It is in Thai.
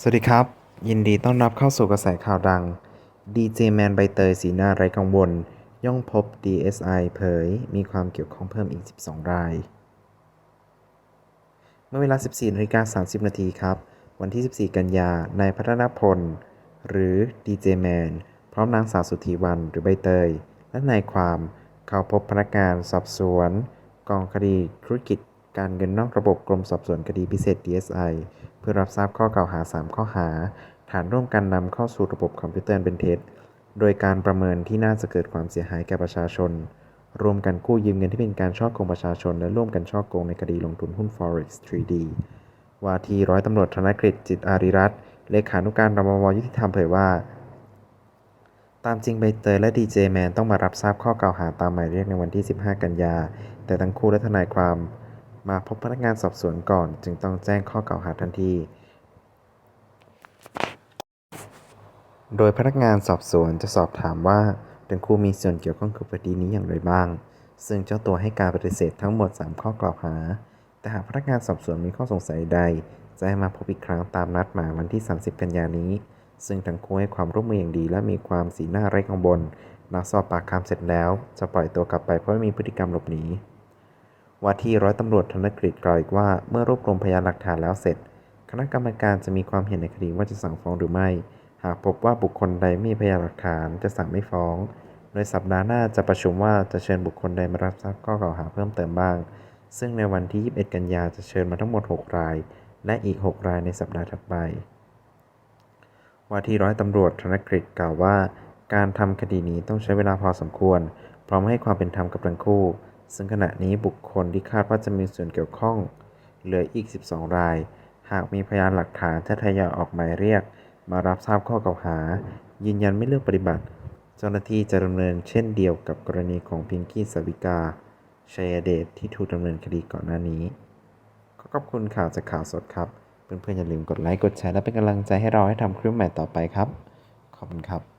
สวัสดีครับ ยินดีต้อนรับเข้าสู่กระแสข่าวดังดีเจแมนใบเตยสีหน้าไร้กังวล ย่องพบ DSI เผย มีความเกี่ยวข้องเพิ่มอีก 12 ราย เมื่อเวลา 14นาฬิกา30 นาทีครับ วันที่ 14 กันยานายพัฒนพล หรือดีเจแมนพร้อมนางสาวสุธีวันหรือใบเตย และนายความเข้าพบพนักงานสอบสวน กองคดีธุรกิจ การเงินนอกระบบกรมสอบสวนคดีพิเศษ DSI เพื่อรับทราบข้อกล่าวหา 3 ข้อหา ฐานร่วมกันนำเข้าสู่ระบบคอมพิวเตอร์เป็นเท็จ โดยการประเมินที่น่าจะเกิดความเสียหายแก่ประชาชนร่วมกันกู้ยืมเงินที่เป็นการช่อโกงประชาชน และร่วมกันช่อโกงในคดีลงทุนหุ้น Forex 3D ว่าที่ร้อยตำรวจธนกฤษจิตอาริรัตน์เลขานุการรมวยุติธรรมเผยว่า ตามจริงใบเตยและดีเจแมนต้องมารับทราบข้อกล่าวหาตามหมายเรียกในวันที่ 15 กันยา แต่ทั้งคู่และทนายความ มาพบพนักงานสอบสวนก่อน จึงต้องแจ้งข้อกล่าวหาทันที โดยพนักงานสอบสวนจะสอบถามว่าทั้งคู่มีส่วนเกี่ยวข้องกับคดีนี้อย่างไรบ้าง ซึ่งเจ้าตัวให้การปฏิเสธทั้งหมด 3 ข้อกล่าวหา แต่หากพนักงานสอบสวนมีข้อสงสัยใด จะให้มาพบอีกครั้งตามนัดหมายวันที่ 30 กันยานนี้ ซึ่งทั้งคู่ให้ความร่วมมืออย่างดีและมีความสีหน้าไร้กังวลหลังสอบปากคำเสร็จแล้ว จะปล่อยตัวกลับไปเพราะไม่มีพฤติกรรมหลบหนี ว่าที่ร้อยตำรวจธนกฤษกล่าวอีกว่าเมื่อรวบรวมพยานหลักฐานแล้วเสร็จ คณะกรรมการจะมีความเห็นในคดีว่าจะสั่งฟ้องหรือไม่ หากพบว่าบุคคลใดไม่มีพยานหลักฐานจะสั่งไม่ฟ้อง โดยสัปดาห์หน้าจะประชุมว่าจะเชิญบุคคลใดมารับทราบข้อกล่าวหาเพิ่มเติมบ้าง ซึ่งในวันที่ 21 กันยาจะเชิญมาทั้งหมด 6 ราย และอีก 6 รายในสัปดาห์ถัดไป ว่าที่ร้อยตำรวจธนกฤษกล่าวว่า การทำคดีนี้ต้องใช้เวลาพอสมควร พร้อมให้ความเป็นธรรมกับทั้งคู่ ซึ่งขณะนี้บุคคลที่คาดว่าจะมีส่วนเกี่ยวข้อง เหลืออีก 12 ราย หากมีพยานหลักฐานจะทยอยออกหมายเรียก มารับทราบข้อกล่าวหา ยืนยันไม่เลือกปฏิบัติ เจ้าหน้าที่จะดำเนินเช่นเดียวกับกรณีของพิงกี้สวิกาชัยเดชที่ถูกดำเนินคดีก่อนหน้านี้ ขอขอบคุณข่าวจากข่าวสดครับเพื่อนๆอย่าลืมกดไลค์กดแชร์และเป็นกำลังใจให้เราให้ทำคลิปใหม่ต่อไปครับ ขอบคุณครับ